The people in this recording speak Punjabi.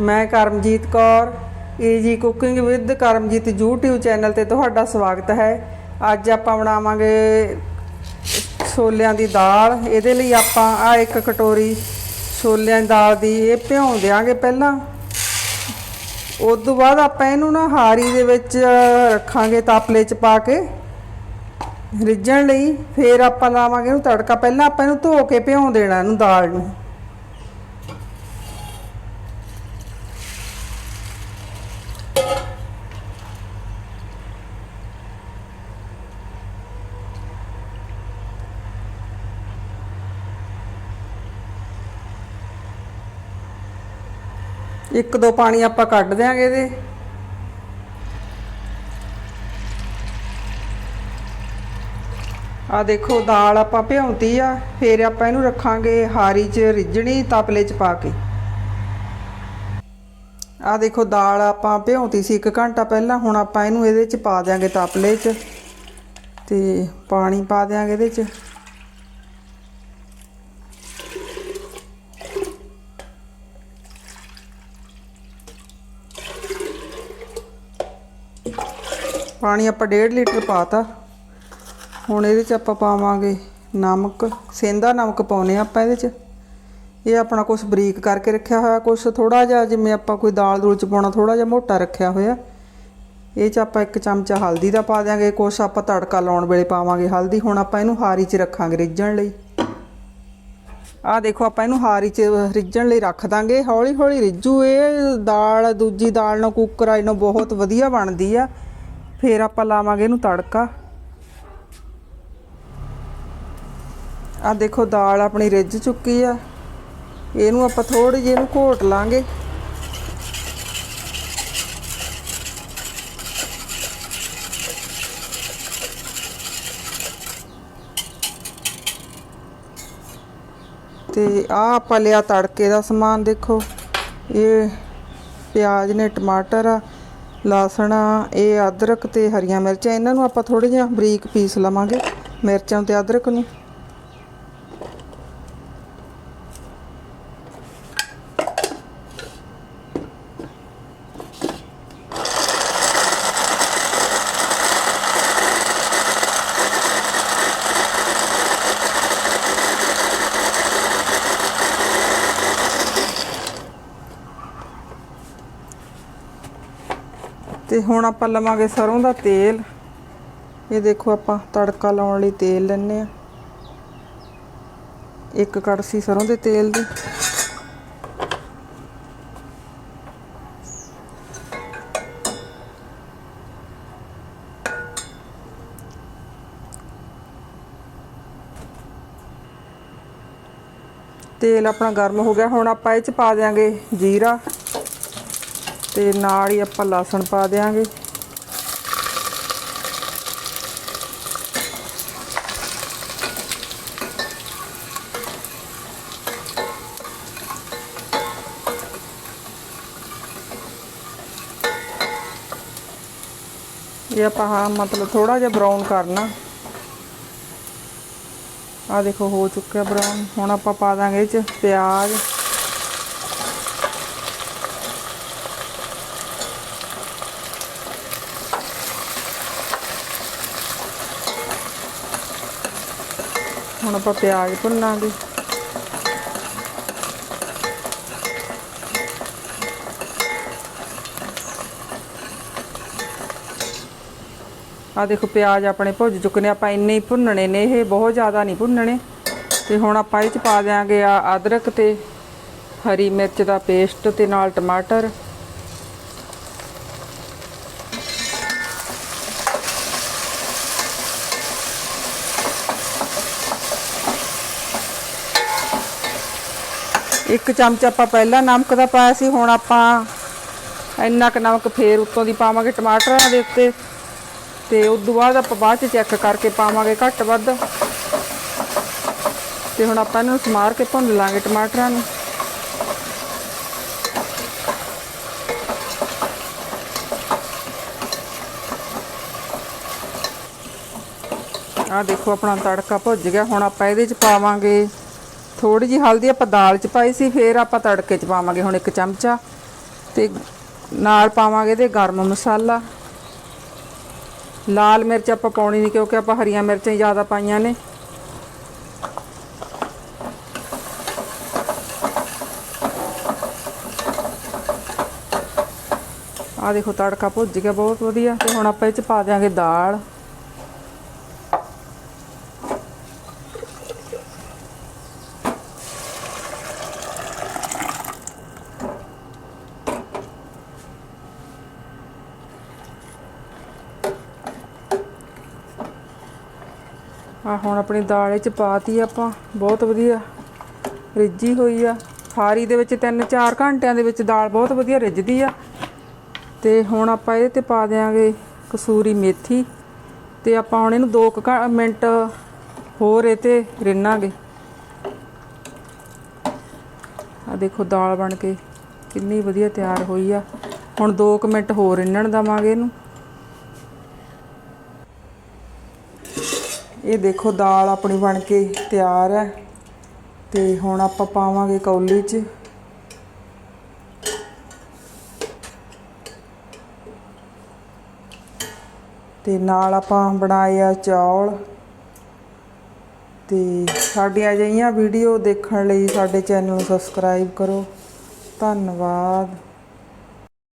ਮੈਂ Karamjit Kaur easy cooking with Karamjit YouTube channel ਤੇ ਤੁਹਾਡਾ ਸਵਾਗਤ ਹੈ। ਅੱਜ ਆਪਾਂ ਬਣਾਵਾਂਗੇ ਛੋਲਿਆਂ ਦੀ ਦਾਲ। ਇਹਦੇ ਲਈ ਆਪਾਂ ਆ ਇੱਕ ਕਟੋਰੀ ਛੋਲਿਆਂ ਦੀ ਦਾਲ ਦੀ ਇਹ ਭਿਉਂ ਦਿਆਂਗੇ ਪਹਿਲਾਂ। ਉਸ ਤੋਂ ਬਾਅਦ ਆਪਾਂ ਇਹਨੂੰ ਨਾ ਹਾਰੀ ਦੇ ਵਿੱਚ ਰੱਖਾਂਗੇ ਤਾਪਲੇ ਚ ਪਾ ਕੇ ਰਿੱਝਣ ਲਈ। ਫਿਰ ਆਪਾਂ ਲਾਵਾਂਗੇ ਇਹਨੂੰ ਤੜਕਾ। ਪਹਿਲਾਂ ਆਪਾਂ ਇਹਨੂੰ ਧੋ ਕੇ ਭਿਉਂ ਦੇਣਾ ਇਹਨੂੰ ਦਾਲ ਨੂੰ। ਇੱਕ ਦੋ ਪਾਣੀ ਆਪਾਂ ਕੱਢ ਦਿਆਂਗੇ ਇਹਦੇ। ਆ ਦੇਖੋ, ਦਾਲ ਆਪਾਂ ਭਿਉਂਤੀ ਆ, ਫਿਰ ਆਪਾਂ ਇਹਨੂੰ ਰੱਖਾਂਗੇ ਹਾਰੀ 'ਚ ਰਿੱਝਣੀ ਤਪਲੇ 'ਚ ਪਾ ਕੇ। ਆ ਦੇਖੋ, ਦਾਲ ਆਪਾਂ ਭਿਉਂਤੀ ਸੀ 1 ਘੰਟਾ ਪਹਿਲਾਂ, ਹੁਣ ਆਪਾਂ ਇਹਨੂੰ ਇਹਦੇ 'ਚ ਪਾ ਦਿਆਂਗੇ ਤਪਲੇ 'ਚ ਤੇ ਪਾਣੀ ਪਾ ਦਿਆਂਗੇ ਇਹਦੇ 'ਚ। ਪਾਣੀ ਆਪਾਂ 1.5 ਲੀਟਰ ਪਾਤਾ। ਹੁਣ ਇਹਦੇ ਚ ਆਪਾਂ ਪਾਵਾਂਗੇ ਨਮਕ ਸੇਂਦਾ ਨਮਕ ਪਾਉਨੇ ਆਪਾਂ ਇਹਦੇ ਚ। ਇਹ ਆਪਣਾ ਕੁਝ ਬਰੀਕ ਕਰਕੇ ਰੱਖਿਆ ਹੋਇਆ ਕੁਝ ਥੋੜਾ ਜਿਹਾ, ਜਿਵੇਂ ਆਪਾਂ ਕੋਈ ਦਾਲ ਦੂਲ ਚ ਪਾਉਣਾ ਥੋੜਾ ਜਿਹਾ ਮੋਟਾ ਰੱਖਿਆ ਹੋਇਆ। ਇਹ ਚ ਆਪਾਂ ਇੱਕ ਚਮਚਾ ਹਲਦੀ ਦਾ ਪਾ ਦਿਆਂਗੇ, ਕੁਛ ਆਪਾਂ ਤੜਕਾ ਲਾਉਣ ਵੇਲੇ ਪਾਵਾਂਗੇ ਹਲਦੀ। ਹੁਣ ਆਪਾਂ ਇਹਨੂੰ ਹਾਰੀ ਚ ਰੱਖਾਂਗੇ ਰਿੱਝਣ ਲਈ। ਆਹ ਦੇਖੋ, ਆਪਾਂ ਇਹਨੂੰ ਹਾਰੀ ਚ ਰਿੱਝਣ ਲਈ ਰੱਖ ਦਾਂਗੇ। ਹੌਲੀ ਹੌਲੀ ਰਿੱਝੂ, ਇਹ ਦਾਲ, ਦੂਜੀ ਦਾਲ ਨਾਲ ਕੁੱਕਰ ਆਈ ਨਾਲ ਬਹੁਤ ਵਧੀਆ ਬਣਦੀ ਆ। ਫਿਰ ਆਪਾਂ ਲਾਵਾਂਗੇ ਇਹਨੂੰ ਤੜਕਾ। ਆ ਦੇਖੋ ਦਾਲ ਆਪਣੀ ਰਿੱਝ ਚੁੱਕੀ ਆ। ਇਹਨੂੰ ਆਪਾਂ ਥੋੜੀ ਜਿਹੀ ਇਹਨੂੰ ਘੋਟ ਲਾਂਗੇ। ਤੇ ਆ ਆਪਾਂ ਲਿਆ ਤੜਕੇ ਦਾ ਸਮਾਨ ਦੇਖੋ। ਇਹ ਪਿਆਜ਼ ਨੇ ਟਮਾਟਰ ਆ। ਲਸਣ, ਇਹ ਅਦਰਕ ਤੇ ਹਰੀਆਂ ਮਿਰਚਾਂ, ਇਹਨਾਂ ਨੂੰ ਆਪਾਂ ਥੋੜੇ ਜਿਹਾ ਬਰੀਕ ਪੀਸ ਲਵਾਂਗੇ। ਮਿਰਚਾਂ ਤੇ ਅਦਰਕ ਨੂੰ। ਤੇ ਹੁਣ ਆਪਾਂ ਲਵਾਂਗੇ ਸਰੋਂ ਦਾ ਤੇਲ। ਇਹ ਦੇਖੋ ਆਪਾਂ ਤੜਕਾ ਲਾਉਣ ਲਈ ਤੇਲ ਲੈਣੇ ਆ ਇੱਕ ਕੜਸੀ ਸਰੋਂ ਦੇ ਤੇਲ ਦੀ। ਤੇਲ ਆਪਣਾ ਗਰਮ ਹੋ ਗਿਆ। ਹੁਣ ਆਪਾਂ ਇਹ ਚ ਪਾ ਦਿਆਂਗੇ ਜੀਰਾ। ਤੇ ਨਾਲ ਹੀ ਆਪਾਂ ਲਸਣ ਪਾ ਦਿਆਂਗੇ। ਇਹ ਆਪਾਂ ਹਾਂ ਮਤਲਬ ਥੋੜਾ ਜਿਹਾ ਬਰਾਊਨ ਕਰਨਾ। ਆ ਦੇਖੋ ਹੋ ਚੁੱਕਿਆ ਬਰਾਊਨ ਹੁਣ ਆਪਾਂ ਪਾ ਦਾਂਗੇ ਇਹ ਹੁਣ ਆਪਾਂ ਪਿਆਜ਼ ਭੁੰਨਾਂਗੇ। ਆ ਦੇਖੋ ਪਿਆਜ਼ ਆਪਣੇ ਭੁੱਜ ਚੁੱਕੇ ਨੇ ਆਪਾਂ ਇੰਨੇ ਹੀ ਭੁੰਨਣੇ ਨੇ, ਇਹ ਬਹੁਤ ਜ਼ਿਆਦਾ ਨਹੀਂ ਭੁੰਨਣੇ। ਤੇ ਹੁਣ ਆਪਾਂ ਇਹ ਚ ਪਾ ਦਿਆਂਗੇ ਆ ਅਦਰਕ ਤੇ ਹਰੀ ਮਿਰਚ ਦਾ ਪੇਸਟ ਤੇ ਨਾਲ ਟਮਾਟਰ। ਇੱਕ ਚਮਚ ਆਪਾਂ ਪਹਿਲਾਂ ਨਮਕ ਦਾ ਪਾਇਆ ਸੀ, ਹੁਣ ਆਪਾਂ ਇੰਨਾ ਕੁ ਨਮਕ ਫੇਰ ਉੱਤੋਂ ਦੀ ਪਾਵਾਂਗੇ ਟਮਾਟਰਾਂ ਦੇ ਉੱਤੇ ਤੇ ਉਸ ਤੋਂ ਬਾਅਦ ਆਪਾਂ ਬਾਅਦ ਚ ਚੈੱਕ ਕਰਕੇ ਪਾਵਾਂਗੇ ਘੱਟ ਵੱਧ। ਤੇ ਹੁਣ ਆਪਾਂ ਇਹਨੂੰ ਸਮਾਰ ਕੇ ਭੁੰਨ ਲਾਂਗੇ ਟਮਾਟਰਾਂ ਨੂੰ। ਆ ਦੇਖੋ ਆਪਣਾ ਤੜਕਾ ਭੁੱਜ ਗਿਆ, ਹੁਣ ਆਪਾਂ ਇਹਦੇ ਚ ਪਾਵਾਂਗੇ ਥੋੜੀ ਜੀ ਹਲਦੀ ਆਪਾਂ ਦਾਲ ਚ ਪਾਈ ਸੀ, ਫੇਰ ਆਪਾਂ ਤੜਕੇ ਚ ਪਾਵਾਂਗੇ ਹੁਣ ਇੱਕ ਚਮਚਾ ਤੇ ਨਾਲ ਪਾਵਾਂਗੇ ਤੇ ਗਰਮ ਮਸਾਲਾ। ਲਾਲ ਮਿਰਚ ਆਪਾਂ ਪਾਉਣੀ ਨਹੀਂ ਕਿਉਂਕਿ ਆਪਾਂ ਹਰੀਆਂ ਮਿਰਚਾਂ ਹੀ ਜ਼ਿਆਦਾ ਪਾਈਆਂ ਨੇ। ਆ ਦੇਖੋ ਤੜਕਾ ਭੁੱਜ ਗਿਆ, ਬਹੁਤ ਵਧੀਆ। ਤੇ ਹੁਣ ਆਪਾਂ ਇਹ ਚ ਪਾ ਦਿਆਂਗੇ ਦਾਲ। ਆ ਹੁਣ ਆਪਣੀ ਦਾਲ ਇਹ ਚ ਪਾਤੀ ਆਪਾਂ, ਬਹੁਤ ਵਧੀਆ ਰਿੱਝੀ ਹੋਈ ਆ। ਖਾਰੀ ਦੇ ਵਿੱਚ 3-4 ਘੰਟਿਆਂ ਦੇ ਵਿੱਚ ਦਾਲ ਬਹੁਤ ਵਧੀਆ ਰਿੱਝਦੀ ਆ। ਤੇ ਹੁਣ ਆਪਾਂ ਇਹਦੇ ਤੇ ਪਾ ਦਿਆਂਗੇ ਕਸੂਰੀ ਮੇਥੀ ਤੇ ਆਪਾਂ ਹੁਣ ਇਹਨੂੰ 2 ਮਿੰਟ ਹੋਰ ਇਹ ਤੇ ਰਿੰਨਾਂਗੇ। ਆ ਦੇਖੋ ਦਾਲ ਬਣ ਕੇ ਕਿੰਨੀ ਵਧੀਆ ਤਿਆਰ ਹੋਈ ਆ। ਹੁਣ 2 ਮਿੰਟ ਹੋਰ ਰਿੰਨਣ ਦਵਾਂਗੇ ਇਹਨੂੰ। ਇਹ ਦੇਖੋ ਦਾਲ ਆਪਣੀ ਬਣ ਕੇ ਤਿਆਰ ਹੈ। ਤੇ ਹੁਣ ਆਪਾਂ ਪਾਵਾਂਗੇ ਕੌਲੀ 'ਚ। ਤੇ ਨਾਲ ਆਪਾਂ ਬਣਾਏ ਆ ਚੌਲ। ਤੇ ਸਾਡੀਆਂ ਅਜਿਹੀਆਂ ਵੀਡੀਓ ਦੇਖਣ ਲਈ ਸਾਡੇ ਚੈਨਲ ਨੂੰ ਸਬਸਕ੍ਰਾਈਬ ਕਰੋ। ਧੰਨਵਾਦ।